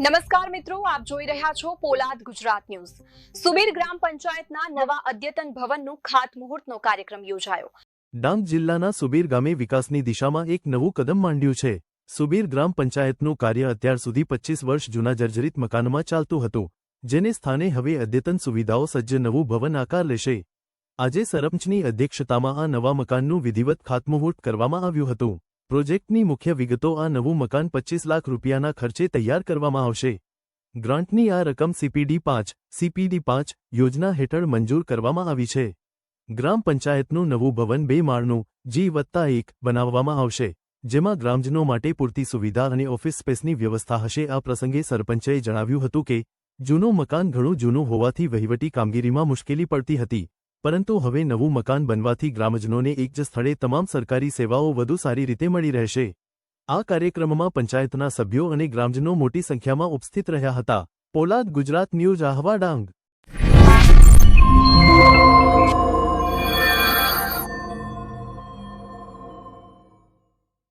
નમસ્કાર મિત્રો, આપ જોઈ રહ્યા છો પોલાદ ગુજરાત ન્યૂઝ. સુબીર ગ્રામ પંચાયતના નવા અદ્યતન ભવનનું ખાતમુહૂર્તનો કાર્યક્રમ યોજાયો. ડાંગ જિલ્લાના સુબીર ગામે વિકાસની દિશામાં એક નવું કદમ માંડ્યું છે. સુબીર ગ્રામ પંચાયતનું કાર્ય અત્યાર સુધી પચીસ વર્ષ જૂના જર્જરિત મકાનમાં ચાલતું હતું, જેને સ્થાને હવે અદ્યતન સુવિધાઓ સજ્જ નવું ભવન આકાર લેશે. આજે સરપંચની અધ્યક્ષતામાં આ નવા મકાનનું વિધિવત ખાતમુહૂર્ત કરવામાં આવ્યું હતું. પ્રોજેક્ટની મુખ્ય વિગતો આ નવું મકાન પચીસ લાખ રૂપિયાના ખર્ચે તૈયાર કરવામાં આવશે. ગ્રાન્ટની આ રકમ સીપીડી પાંચ સીપીડી પાંચ યોજના હેઠળ મંજૂર કરવામાં આવી છે. ગ્રામ પંચાયતનું નવું ભવન બે માળનું, જી વત્તા એક, બનાવવામાં આવશે, જેમાં ગ્રામજનો માટે પૂરતી સુવિધા અને ઓફિસ સ્પેસની વ્યવસ્થા હશે. આ પ્રસંગે સરપંચે જણાવ્યું હતું કે, જૂનું મકાન ઘણું જૂનું હોવાથી વહીવટી કામગીરીમાં મુશ્કેલી પડતી હતી. પરંતુ હવે નવું મકાન બનવાથી ગ્રામજનોને એક જ સ્થળે તમામ સરકારી સેવાઓ વધુ સારી રીતે મળી રહેશે. આ કાર્યક્રમમાં પંચાયતના સભ્યો અને ગ્રામજનો મોટી સંખ્યામાં ઉપસ્થિત રહ્યા હતા. પોલાદ ગુજરાત ન્યૂઝ, આહવા ડાંગ.